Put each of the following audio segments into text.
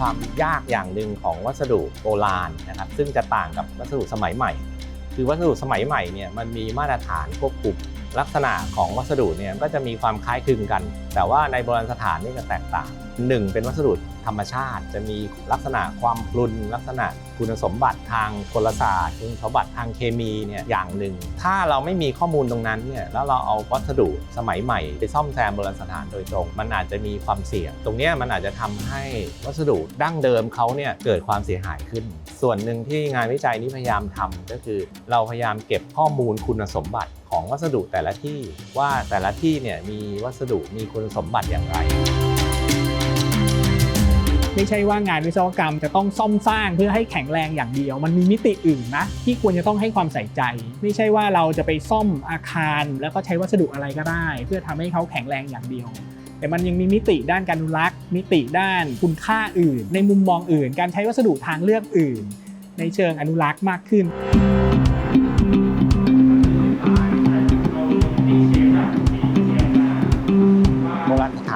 ความยากอย่างหนึ่งของวัสดุโบราณนะครับ ซึ่งจะต่างกับวัสดุสมัยใหม่ คือวัสดุสมัยใหม่เนี่ยมันมีมาตรฐานควบคุม ลักษณะของวัสดุเนี่ยก็จะมีความคล้ายคลึงกัน แต่ว่าในโบราณสถานนี่จะแตกต่างหนึ่งเป็นวัสดุธรรมชาติ จะมีลักษณะความพลุน ลักษณะคุณสมบัติทางกลศาสตร์คุณสมบัติทางเคมีเนี่ยอย่างหนึ่ง ถ้าเราไม่มีข้อมูลตรงนั้นเนี่ยแล้วเราเอาวัสดุสมัยใหม่ไปซ่อมแซมโบราณสถานโดยตรง มันอาจจะมีความเสี่ยง ตรงนี้มันอาจจะทำให้วัสดุดั้งเดิมเขาเนี่ยเกิดความเสียหายขึ้น ส่วนหนึ่งที่งานวิจัยนี้พยายามทำก็คือ เราพยายามเก็บข้อมูลคุณสมบัติ ของวัสดุแต่ละที่ว่าแต่ละที่เนี่ยมีวัสดุมีคุณสมบัติอย่างไร ไม่ใช่ว่างานวิศวกรรมจะต้องซ่อมสร้างเพื่อให้แข็งแรงอย่างเดียว มันมีมิติอื่นนะที่ควรจะต้องให้ความใส่ใจ ไม่ใช่ว่าเราจะไปซ่อมอาคาร แล้วก็ใช้วัสดุอะไรก็ได้ เพื่อทำให้เขาแข็งแรงอย่างเดียวแต่มันยังมีมิติด้านการอนุรักษ์ มิติด้านคุณค่าอื่น ในมุมมองอื่น การใช้วัสดุทางเลือกอื่น ในเชิงอนุรักษ์มากขึ้น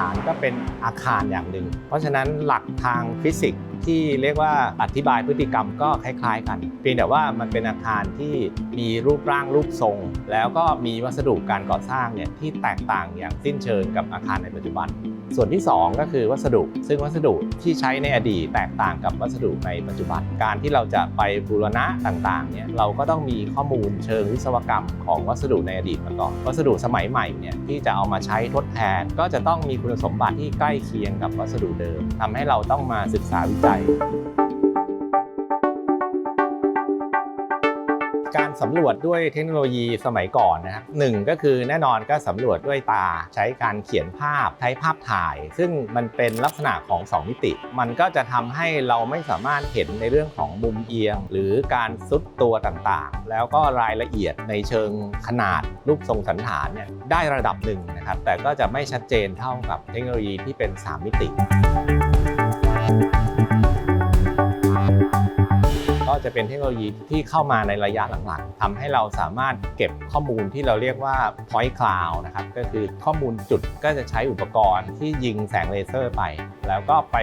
ารก็เป็นอาคารอย่างหนึ่ง เพราะฉะนั้นหลักทางฟิสิกส์ที่เรียกว่าอธิบายพฤติกรรมก็คล้ายๆ กันเพียงแต่ว่ามันเป็นอาคารที่มีรูปร่างรูปทรง แล้วก็มีวัสดุการก่อสร้างเนี่ยที่แตกต่างอย่างสิ้นเชิงกับอาคารในปัจจุบัน ส่วนที่ 2 ก็คือวัสดุ ซึ่งวัสดุที่ใช้ในอดีตแตกต่างกับวัสดุในปัจจุบัน การที่เราจะไปบูรณะต่างๆเนี่ยเราก็ต้องมีข้อมูลเชิงวิศวกรรมของวัสดุในอดีตมาก่อนวัสดุสมัยใหม่เนี่ยที่จะเอามาใช้ทดแทน ก็จะต้องมีคุณสมบัติที่ใกล้เคียงกับวัสดุเดิมทำให้เราต้องมาศึกษาวิจัย การสำรวจด้วยเทคโนโลยีสมัยก่อนนะครับหนึ่งก็คือแน่นอนก็สำรวจด้วยตา ใช้การเขียนภาพใช้ภาพถ่าย ซึ่งมันเป็นลักษณะของ 2 มิติ มันก็จะทำให้เราไม่สามารถเห็นในเรื่องของมุมเอียง หรือการซุดตัวต่างๆ แล้วก็รายละเอียดในเชิงขนาดรูปทรงสันฐานเนี่ยได้ระดับหนึ่งนะครับแต่ก็จะไม่ชัดเจนเท่ากับเทคโนโลยีที่เป็น 3 มิติ จะเป็นเทคโนโลยีที่เข้ามาในระยะหลังๆทำให้เราสามารถเก็บข้อมูลที่เราเรียกว่า point cloud นะครับก็คือข้อมูลจุดก็จะใช้อุปกรณ์ที่ยิงแสงเลเซอร์ไป แล้วก็ไป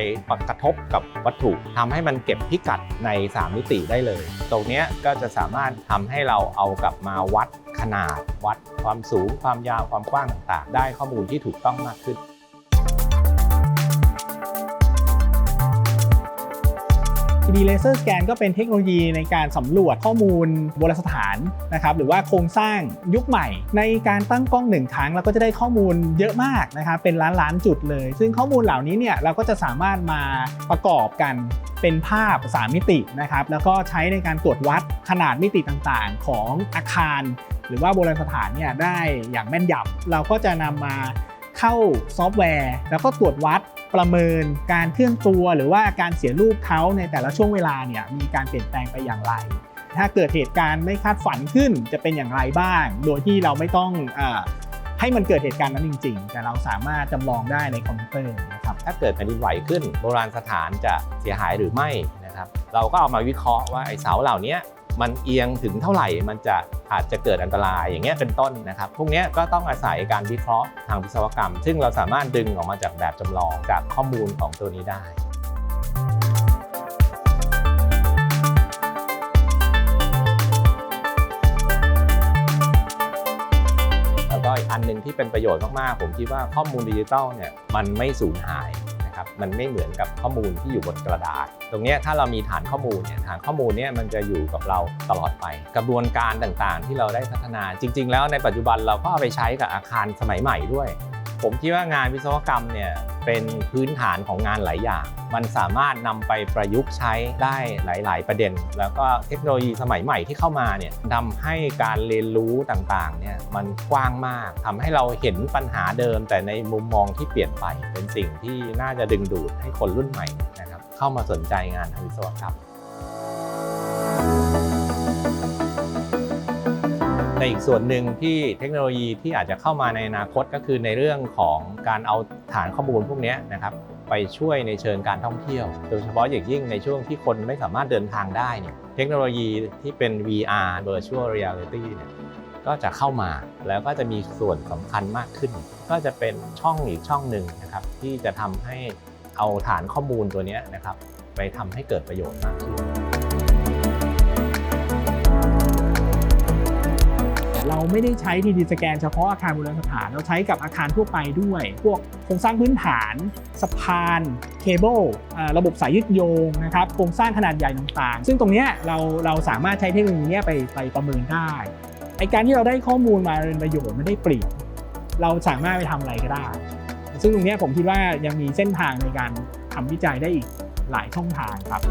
กระทบกับวัตถุทำให้มันเก็บพิกัดใน 3 มิติได้เลย ตรงนี้ก็จะสามารถทำให้เราเอากลับมาวัดขนาด วัดความสูง ความยาวความกว้างต่างๆ ได้ข้อมูลที่ถูกต้องมากขึ้น 3D Laser Scan ก็เป็นเทคโนโลยีในการสำรวจข้อมูลโบราณสถานนะครับหรือว่าโครงสร้างยุคใหม่ ในการตั้งกล้องหนึ่งครั้งเราก็จะได้ข้อมูลเยอะมากนะครับเป็นล้านล้านๆจุดเลย ซึ่งข้อมูลเหล่านี้เนี่ยเราก็จะสามารถมาประกอบกันเป็นภาพ 3 มิตินะครับแล้วก็ใช้ในการตรวจวัดขนาดมิติต่างๆ ของอาคาร หรือว่าโบราณสถานเนี่ยได้อย่างแม่นยำเราก็จะนำมาเข้าซอฟต์แวร์ แล้วก็ตรวจวัด ประเมินการเคลื่อนตัวหรือว่าการเสียรูปเขาในแต่ละช่วงเวลาเนี่ยมีการเปลี่ยนแปลงไปอย่างไร ถ้าเกิดเหตุการณ์ไม่คาดฝันขึ้นจะเป็นอย่างไรบ้าง โดยที่เราไม่ต้องอให้มันเกิดเหตุการณ์นั้นจริง ๆ แต่เราสามารถจำลองได้ในคอมพิวเตอร์นะครับถ้าเกิดแผ่นดินไหวขึ้น โบราณสถานจะเสียหายหรือไม่นะครับเราก็เอามาวิเคราะห์ว่าไอ้เสาเหล่านี้ มันเอียงถึงเท่าไหร่มันจะอาจจะเกิดอันตรายอย่างเงี้ยเป็นต้นนะครับ พวกนี้ก็ต้องอาศัยการวิเคราะห์ทางวิศวกรรม ซึ่งเราสามารถดึงออกมาจากแบบจำลองจากข้อมูลของตัวนี้ได้แล้วก็อีกอันหนึ่งที่เป็นประโยชน์มากๆ ผมคิดว่าข้อมูลดิจิทัลเนี่ยมันไม่สูญหาย นะครับมันไม่เหมือนกับข้อมูลที่อยู่บนกระดาษ ตรงนี้ถ้าเรามีฐานข้อมูลเนี่ยฐานข้อมูลเนี่ยมันจะอยู่กับเราตลอดไป กระบวนการต่างๆ ที่เราได้พัฒนาจริง ๆ แล้วในปัจจุบันเราก็เอาไปใช้กับอาคารสมัยใหม่ด้วย ผมคิดว่างานวิศวกรรมเนี่ย เป็นพื้นฐานของงานหลายอย่าง มันสามารถนำไปประยุกต์ใช้ได้หลาย ๆ ประเด็น แล้วก็เทคโนโลยีสมัยใหม่ที่เข้ามาเนี่ยทำให้การเรียนรู้ต่าง ๆ เนี่ยมันกว้างมากทำให้เราเห็นปัญหาเดิม แต่ในมุมมองที่เปลี่ยนไป เป็นสิ่งที่น่าจะดึงดูดให้คนรุ่นใหม่นะครับเข้ามาสนใจงานทางวิศวกรรม ในอีกส่วนหนึ่งที่เทคโนโลยีที่อาจจะเข้ามาในอนาคตก็คือในเรื่องของการเอาฐานข้อมูลพวกนี้นะครับไปช่วยในเชิงการท่องเที่ยว โดยเฉพาะอย่างยิ่งในช่วงที่คนไม่สามารถเดินทางได้เนี่ยเทคโนโลยีที่เป็น VR Virtual Reality เนี่ยก็จะเข้ามาแล้วก็จะมีส่วนสำคัญมากขึ้น ก็จะเป็นช่องอีกช่องหนึ่งนะครับที่จะทำให้เอาฐานข้อมูลตัวนี้นะครับไปทำให้เกิดประโยชน์มากขึ้น ไม่ได้ใช้ 3D สแกนเฉพาะอาคารโบราณสถาน เราใช้กับอาคารทั่วไปด้วย พวกโครงสร้างพื้นฐาน สะพาน เคเบิลระบบสายยึดโยงนะครับ โครงสร้างขนาดใหญ่ต่างๆ ซึ่งตรงนี้เราเราสามารถใช้เทคโนโลยีนี้ไปไปประเมินได้ ไอการที่เราได้ข้อมูลมาเป็นประโยชน์ไม่ได้เปรียบ เราสามารถไปทำอะไรก็ได้ ซึ่งตรงนี้ผมคิดว่ายังมีเส้นทางในการทำวิจัยได้อีกหลายช่องทางครับ